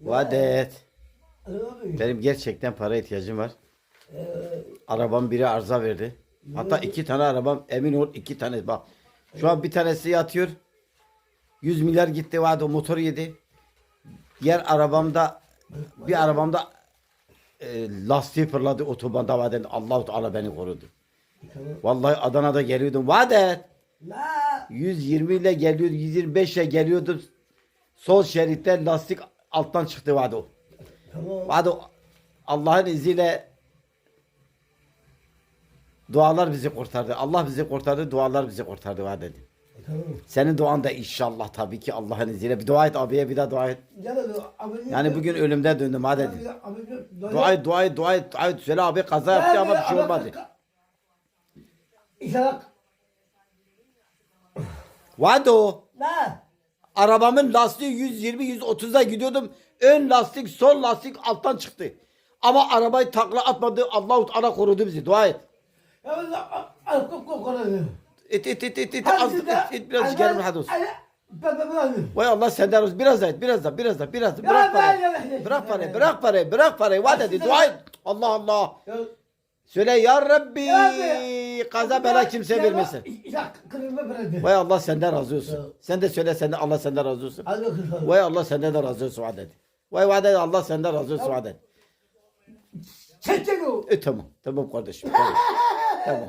Vadet. Benim gerçekten para ihtiyacım var. Arabam biri arıza verdi. Hatta iki tane arabam emin ol iki tane bak. Şu an bir tanesi yatıyor. 100 milyar gitti vardı o motor yedi. Diğer arabamda bir arabamda e, lastiği fırladı otobanda vaden Allah Teala beni korudu. Vallahi Adana'da geliyordum. Vadet. La. 120 ile geliyordu, 125 ile geliyordum. Sol şeritte lastik alttan çıktı vardı o. Tamam. Hadi Allah'ın izniyle dualar bizi kurtardı. Allah bizi kurtardı, dualar bizi kurtardı va dedi. Tamam. Senin duan da inşallah tabii ki Allah'ın izniyle. Bir dua et abiye bir daha dua et. Yani bugün ölümden döndüm ha dedi. Abi. Dua et, dua et, dua et, dua et. Söyle abi kaza yaptı ama bir şey olmadı. İnşallah. Vado. La. Arabamın lastiği 120-130'da gidiyordum. Ön lastik, sol lastik alttan çıktı. Ama arabayı takla atmadı. Allah-u Teala korudu bizi. Dua et. Ya alkol kokuları. Et et et et et. Az, et, et biraz gelme hadi olsun. Vay Allah senden olsun. Biraz daha et. Biraz daha. Biraz daha. Biraz daha. Bırak parayı. Bırak parayı. Bırak parayı. Bırak parayı. Vaat dedi. Dua et. Allah Allah. Söyle ya Rabbi. Abi. Kaza bela kimse vermesin. Vay Allah senden razı olsun. Sen de söyle senden Allah senden razı olsun. Vay Allah senden de razı olsun. Dedi. Vay vaat dedi. Allah senden razı olsun. Dedi. Çekil o. E tamam. Tamam kardeşim. Tamam. tamam.